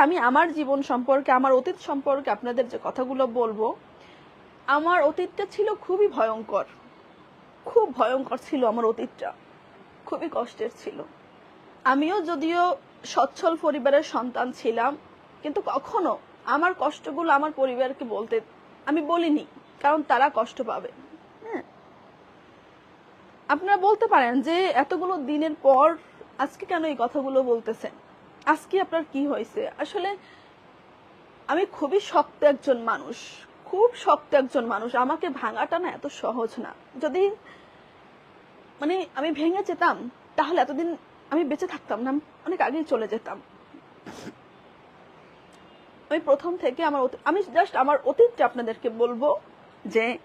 আমি আমার জীবন সম্পর্কে, আমার অতীত সম্পর্কে আপনাদের যে কথাগুলো বলব, আমার অতীতটা ছিল খুবই ভয়ঙ্কর। খুব ভয়ঙ্কর ছিল আমার অতীতটা। খুবই কষ্টের ছিল। আমিও যদিও সচ্ছল পরিবারের সন্তান ছিলাম, কিন্তু কখনো আমার কষ্টগুলো আমার পরিবারকে বলতে আমি বলিনি, কারণ তারা কষ্ট পাবে। হ্যাঁ। আপনারা বলতে পারেন যে এতগুলো দিনের পর আজকে কেন এই কথাগুলো বলতেছেন? আজকে আপনার কি হয়েছে? আসলে আমি খুবই শক্ত একজন মানুষ। খুব শক্ত একজন মানুষ। আমাকে ভাঙাটা না এত সহজ না। যদি মানে আমি ভেঙে যেতাম, তাহলে এতদিন আমি বেঁচে থাকতাম না। অনেক আগেই চলে যেতাম। আমি প্রথম থেকে আমার আমি জাস্ট আমার অতীতটা আপনাদেরকে বলব যে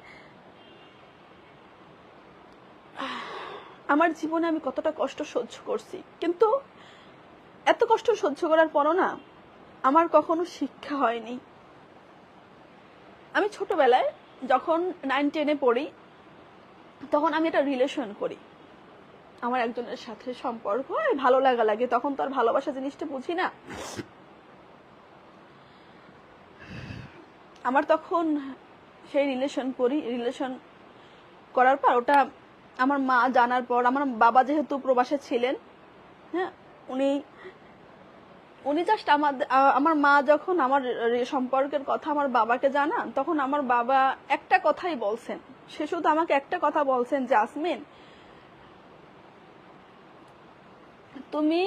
আমার জীবনে আমি কতটা কষ্ট সহ্য করছি। কিন্তু এত কষ্ট সহ্য করার পরও না আমার কখনো শিক্ষা হয়নি। আমি ছোটবেলায় যখন নাইন টেনে পড়ি, তখন আমি একটা রিলেশন করি। আমার একজনের সাথে সম্পর্ক ভালো লাগা লাগে। তখন তো আর ভালোবাসা জিনিসটা বুঝি না। আমার তখন সেই রিলেশন করি। রিলেশন করার পর ওটা আমার মা জানার পর, আমার বাবা যেহেতু প্রবাসে ছিলেন হ্যাঁ উনি উনি জাস্ট আমার মা যখন আমার সম্পর্কের কথা আমার বাবাকে জানান, তখন আমার বাবা একটা কথাই বলছেন। সে শুধু আমাকে একটা কথা বলছেন, জাসমিন, তুমি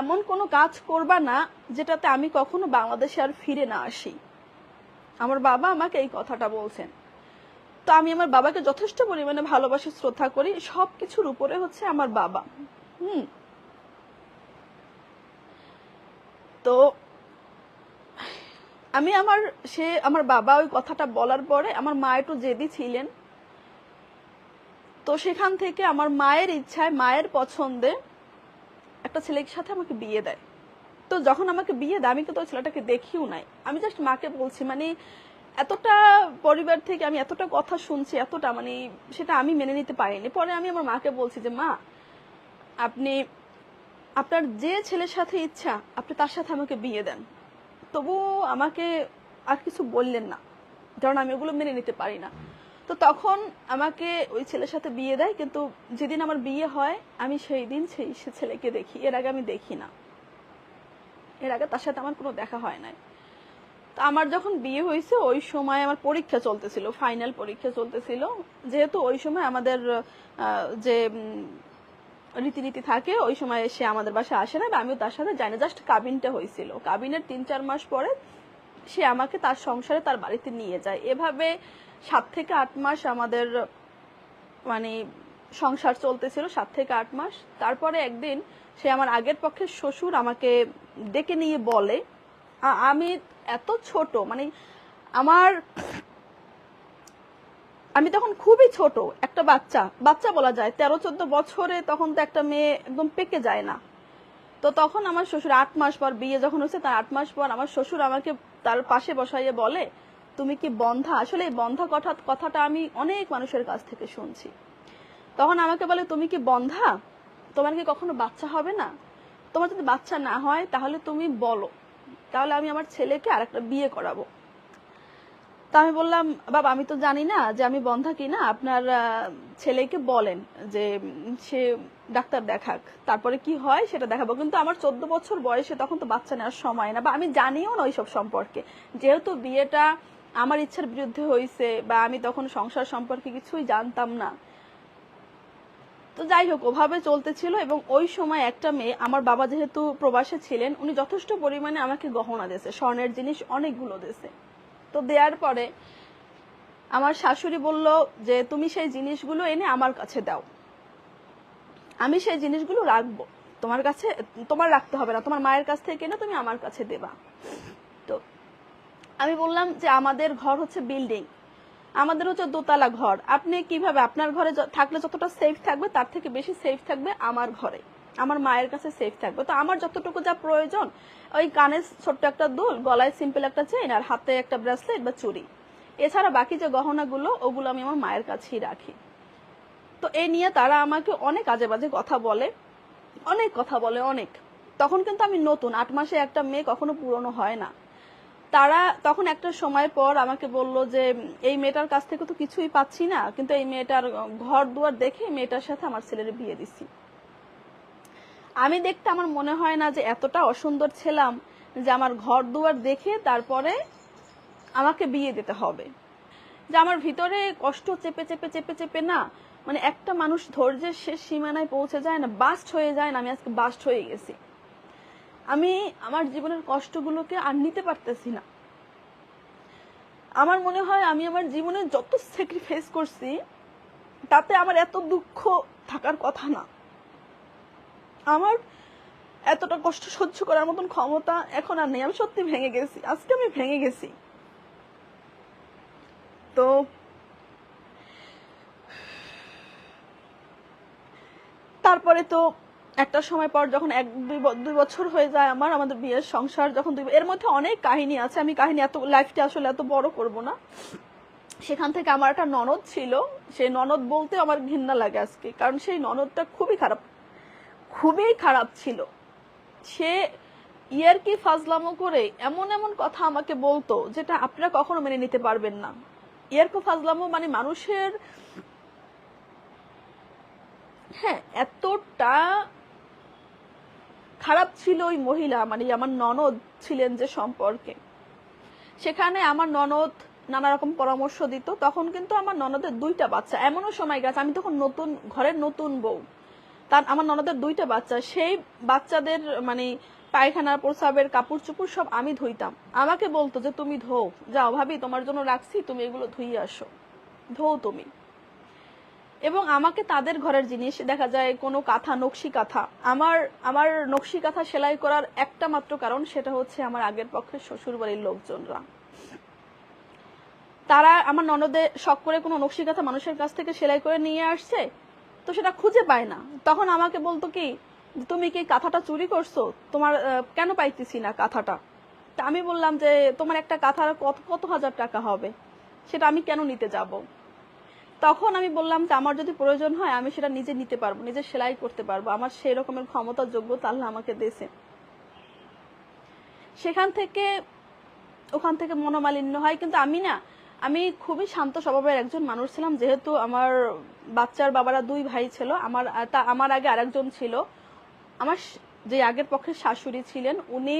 এমন কোনো কাজ করবা না যেটাতে আমি কখনো বাংলাদেশে আর ফিরে না আসি। আমার বাবা আমাকে এই কথাটা বলছেন। তো আমি আমার বাবাকে যথেষ্ট পরিমাণে ভালোবাসি, শ্রদ্ধা করি। সব কিছুর উপরে হচ্ছে আমার বাবা। হুম। তো আমি আমার, সে আমার বাবা ওই কথাটা বলার পরে আমার মা একটু জেদি ছিলেন। তো সেখান থেকে আমার মায়ের ইচ্ছায়, মায়ের পছন্দে একটা ছেলের সাথে আমাকে বিয়ে দেয়। তো যখন আমাকে বিয়ে দেয়, আমি ওই ছেলেটাকে দেখিও নাই। আমি জাস্ট মাকে বলছি মানে এতটা পরিবার থেকে আমি এতটা কথা শুনছি, এতটা মানে সেটা আমি মেনে নিতে পারিনি। পরে আমি আমার মাকে বলছি যে, মা, আপনি আপনার যে ছেলের সাথে ইচ্ছা, আপনি তার সাথে আমাকে বিয়ে দেন। তবু আমাকে আর কিছু বললেন না, কারণ আমি ওগুলো মেনে নিতে পারি না। তো তখন আমাকে ওই ছেলের সাথে বিয়ে দেয়, কিন্তু যেদিন আমার বিয়ে হয়, আমি সেই দিন সেই সে ছেলেকে দেখি। এর আগে আমি দেখি না। এর আগে তার সাথে আমার কোনো দেখা হয় নাই। তো আমার যখন বিয়ে হয়েছে, ওই সময় আমার পরীক্ষা চলতেছিল ফাইনাল পরীক্ষা চলতেছিল। যেহেতু ওই সময় আমাদের যে রীতিনীতি থাকে, ওই সময় সে আমাদের বাসায় আসে না বা আমিও তার সাথে যাই না। জাস্ট কাবিনটা হয়েছিল। কাবিনের তিন চার মাস পরে সে আমাকে তার সংসারে তার বাড়িতে নিয়ে যায়। এভাবে সাত থেকে আট মাস আমাদের মানে সংসার চলতেছিল, সাত থেকে আট মাস। তারপরে একদিন সে আমার আগের পক্ষের শ্বশুর আমাকে ডেকে নিয়ে বলে আমি এত ছোট মানে আমার আমি তখন খুবই ছোট, একটা বাচ্চা। বাচ্চা বলা যায়, তেরো, চোদ্দ বছরে তখন তো একটা মেয়ে একদম পেকে যায় না। তো তখন আমার শ্বশুর আট মাস পর বিয়ে যখন হচ্ছে তার আট মাস পর আমার শ্বশুর আমাকে তার পাশে বসাইয়ে বলে, তুমি কি বন্ধা? আসলে এই বন্ধা কথা, কথাটা আমি অনেক মানুষের কাছ থেকে শুনছি। তখন আমাকে বলে, তুমি কি বন্ধা? তোমার কি কখনো বাচ্চা হবে না? তোমার যদি বাচ্চা না হয়, তাহলে তুমি বলো। তাহলে আমি আমার ছেলেকে আর একটা বিয়ে করাবো। তা আমি বললাম, বাবা, আমি তো জানি না যে আমি বন্ধা কিনা আপনার ছেলেকে বলেন যে সে ডাক্তার দেখাক। তারপরে কি হয় সেটা দেখাবো। কিন্তু আমার চোদ্দ বছর বয়সে তখন তো বাচ্চা নেওয়ার সময় না, বা আমি জানিও না ওইসব সম্পর্কে। যেহেতু বিয়েটা আমার ইচ্ছার বিরুদ্ধে হয়েছে বা আমি তখন সংসার সম্পর্কে কিছুই জানতাম না। তো যাই হোক, ওভাবে চলতেছিল এবং ওই সময় একটা মেয়ে, আমার বাবা যেহেতু প্রবাসে ছিলেন, উনি যথেষ্ট পরিমাণে আমাকে গহনা দিয়েছে, স্বর্ণের জিনিস অনেকগুলো দিয়েছে। তো দেওয়ার পরে আমার শাশুড়ি বলল যে, তুমি সেই জিনিসগুলো এনে আমার কাছে দাও। আমি সেই জিনিসগুলো রাখব। তোমার কাছে, তোমার রাখতে হবে না। তোমার মায়ের কাছ থেকে এনে তুমি আমার কাছে দেবা। তো আমি বললাম যে, আমাদের ঘর হচ্ছে বিল্ডিং। আমাদের হচ্ছে দোতলা ঘর। আপনি কীভাবে, আপনার ঘরে থাকলে যতটা সেফ থাকবে, তার থেকে বেশি সেফ থাকবে আমার ঘরে। আমার মায়ের কাছে সেফ থাকবে। তো আমার যতটুকু যা প্রয়োজন, ওই কানে ছোট্ট একটা দুল, গলায় সিম্পল একটা চেইন আর হাতে একটা ব্রেসলেট বা চুড়ি। এছাড়া বাকি যে গহনাগুলো, ওগুলো আমি আমার মায়ের কাছেই রাখি। তো এই নিয়ে তারা আমাকে অনেক আজে বাজে কথা বলে, অনেক কথা বলে, অনেক। তখন কিন্তু আমি নতুন, আট মাসে একটা মেয়ে কখনো পুরনো হয় না। তারা তখন একটা সময় পর আমাকে বলল যে, এই মেয়েটার কাছ থেকে তো কিছুই পাচ্ছি না, কিন্তু এই মেয়েটার ঘর দুয়ার দেখে মেয়েটার সাথে আমার ছেলের বিয়ে দিছি। আমি দেখতে আমার মনে হয় না যে এতটা অসুন্দর ছিলাম যে আমার ঘর দুয়ার দেখে তারপরে আমাকে বিয়ে দিতে হবে। যে আমার ভিতরে কষ্ট চেপে চেপে চেপে চেপে না মানে একটা মানুষ ধৈর্যের শেষ সীমানায় পৌঁছে যায় না বাস্ট হয়ে যায় না, আমি আজকে বাস্ট হয়ে গেছি। আমি আমার জীবনের কষ্টগুলোকে আর নিতে পারতেছি না। আমার মনে হয় আমি আমার জীবনে যত স্যাক্রিফাইস করছি, তাতে আমার এত দুঃখ থাকার কথা না। আমার এতটা কষ্ট সহ্য করার মতন ক্ষমতা এখন আর নেই। আমি সত্যি ভেঙে গেছি। আজকে আমি ভেঙে গেছি। তো তারপরে তো একটা সময় পর যখন এক, দুই বছর হয়ে যায় আমার, আমাদের বিয়ের সংসার যখন দুই, এর মধ্যে অনেক কাহিনী আছে। আমি কাহিনী এত লাইফটা আসলে এত বড় করব না। সেখান থেকে আমার একটা ননদ ছিল। সেই ননদ বলতে আমার ঘৃণা লাগে আজকে। কারণ সেই ননদটা খুবই খারাপ খুবই খারাপ ছিল। সে ইয়ার কি ফাজলামো করে এমন এমন কথা আমাকে বলতো যেটা আপনারা কখনো মেনে নিতে পারবেন না। ইয়ার কি ফাজলামো মানে মানুষের হ্যাঁ এতটা খারাপ ছিল ওই মহিলা মানে আমার ননদ ছিলেন যে সম্পর্কে। সেখানে আমার ননদ নানা রকম পরামর্শ দিত, তখন কিন্তু আমার ননদের দুইটা বাচ্চা। এমনও সময় গেছে, আমি তখন নতুন, ঘরের নতুন বউ। তার আমার ননদের দুইটা বাচ্চা, সেই বাচ্চাদের মানে পায়খানা, প্রসাবের কাপড় চুপড় সব আমি ধুইতাম। আমাকে বলতো যে, তুমি ধো, যাও ভাবি, তোমার জন্য রাখছি, তুমি এগুলো ধুইয়ে আসো। ধো তুমি। এবং আমাকে তাদের ঘরের জিনিস, দেখা যায়, কোনো কাঁথা, নকশি কাঁথা। আমার আমার নকশি কাঁথা সেলাই করার একটা মাত্র কারণ, সেটা হচ্ছে আমার আগের পক্ষের শ্বশুর বাড়ির লোকজনরা। তারা আমার ননদে শখ করে কোনো নকশি কাঁথা মানুষের কাছ থেকে সেলাই করে নিয়ে আসছে তো সেটা খুঁজে পায় না। তখন আমাকে বলতো কি তুমি কি কাঁথাটা চুরি করছ? তোমার কেন পাইতেছি না কাঁথাটা? তা আমি বললাম যে, তোমার একটা কাঁথার কত কত হাজার টাকা হবে? সেটা আমি কেন নিতে যাব? তখন আমি বললাম যে, আমার যদি প্রয়োজন হয়, আমি সেটা নিজে নিতে পারব, নিজে সেলাই করতে পারব। আমার সেই রকমের ক্ষমতা যোগ্যতা আল্লাহ আমাকে দিয়েছে। সেখান থেকে, ওখান থেকে মনোমালিন্য হয়। কিন্তু আমি না আমি খুবই শান্ত স্বভাবের একজন মানুষ ছিলাম, যেহেতু আমার বাচ্চার বাবারা দুই ভাই ছিল, আমার, তা, আমার আগে আরেকজন ছিল। আমার যে আগের পক্ষের শাশুড়ি ছিলেন, উনি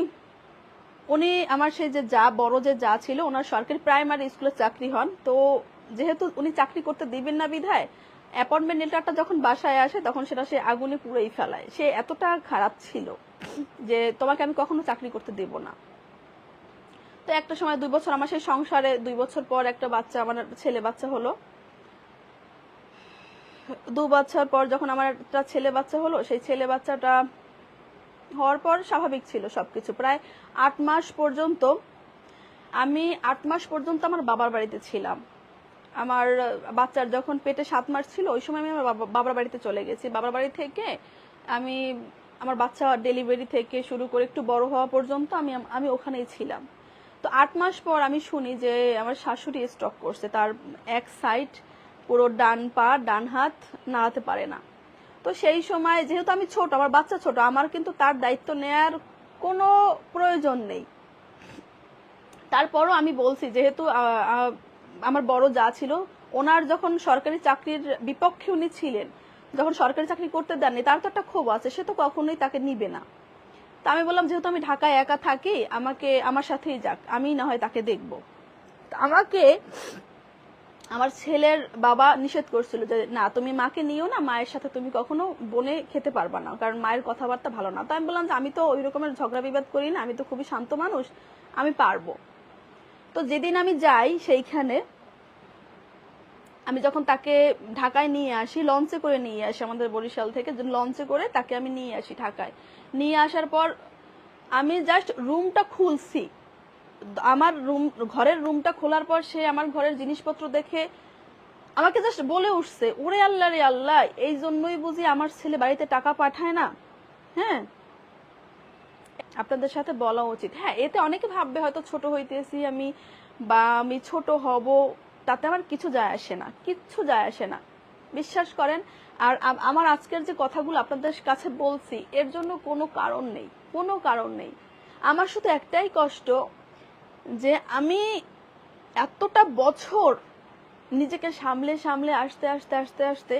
উনি আমার সেই যে যা, বড় যে যা ছিল, ওনার সরকারি প্রাইমারি স্কুলে চাকরি হন। তো যেহেতু উনি চাকরি করতে দিবেন না বিধায়, অ্যাপয়েন্টমেন্ট লেটারটা যখন বাসায় আসে, তখন সেটা সে আগুনে পুড়েই ফেলায়। সে এতটা খারাপ ছিল যে তোমাকে আমি কখনো চাকরি করতে দেব না। তো একটা সময় দুই বছর আমার সেই সংসারে, দুই বছর পর একটা বাচ্চা, আমার ছেলে বাচ্চা হলো। দু বছর পর যখন আমার একটা ছেলে বাচ্চা হলো, সেই ছেলে বাচ্চাটা হওয়ার পর স্বাভাবিক ছিল সবকিছু। প্রায় আট মাস পর্যন্ত আমি, আট মাস পর্যন্ত আমার বাবার বাড়িতে ছিলাম। আমার বাচ্চার যখন পেটে সাত মাস ছিল, ওই সময় আমি আমার বাবা- বাবার বাড়িতে চলে গেছি। বাবার বাড়ি থেকে আমি, আমার বাচ্চা ডেলিভারি থেকে শুরু করে একটু বড় হওয়া পর্যন্ত আমি আমি ওখানেই ছিলাম। তো আট মাস পর আমি শুনি যে আমার শাশুড়ি স্ট্রোক করছে। তার এক সাইড পুরো ডান পা, ডান হাত নাড়াতে পারে না। তো সেই সময় যেহেতু আমি ছোট, আমার বাচ্চা ছোট, আমার কিন্তু তার দায়িত্ব নেয়ার কোনো প্রয়োজন নেই। তারপরও আমি বলছি, যেহেতু আমার বড় যা ছিল, ওনার যখন সরকারি চাকরির বিপক্ষে উনি ছিলেন, যখন সরকারি চাকরি করতে দেননি, তার তো একটা ক্ষোভ আছে, সে তো কখনোই তাকে নিবে না। তা আমি বললাম, যেহেতু আমি ঢাকায় একা থাকি, আমাকে, আমার সাথেই যাক। আমি না হয় তাকে দেখব। আমাকে, আমার ছেলের বাবা নিষেধ করছিল যে, না, তুমি মাকে নিও না, মায়ের সাথে তুমি কখনো বনে খেতে পারবা না, কারণ মায়ের কথাবার্তা ভালো না। তো আমি বললাম যে, আমি তো ওই রকমের ঝগড়া বিবাদ করি না, আমি তো খুবই শান্ত মানুষ, আমি পারব। তো যেদিন আমি যাই সেইখানে আমি যখন তাকে ঢাকায় নিয়ে আসি লঞ্চে করে নিয়ে আসি আমাদের বরিশাল থেকে লঞ্চে করে তাকে আমি নিয়ে আসি ঢাকায়। নিয়ে আসার পর আমি জাস্ট রুমটা খুলছি। আমার রুম ঘরের রুমটা খোলার পর সে আমার ঘরের জিনিসপত্র দেখে আমাকে জাস্ট বলে উঠছে, ওরে আল্লাহ রে আল্লাহ, এই জন্যই বুঝি আমার ছেলে বাড়িতে টাকা পাঠায় না? হ্যাঁ? আপনাদের সাথে বলা উচিত। হ্যাঁ এতে অনেকে ভাববে হয়তো ছোট হইতেছি আমি বা আমি ছোট হব। তাতে আমার কিছু যায় আসে না, কিচ্ছু যায় আসে না। বিশ্বাস করেন, আর আমার আজকের যে কথাগুলো আপনাদের কাছে বলছি, এর জন্য কোনো কারণ নেই, কোনো কারণ নেই। আমার শুধু একটাই কষ্ট যে আমি এতটা বছর নিজেকে সামলে সামলে আসতে আসতে আসতে আসতে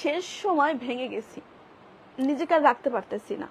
শেষ সময় ভেঙে গেছি, নিজেকে আর রাখতে পারতেছি না।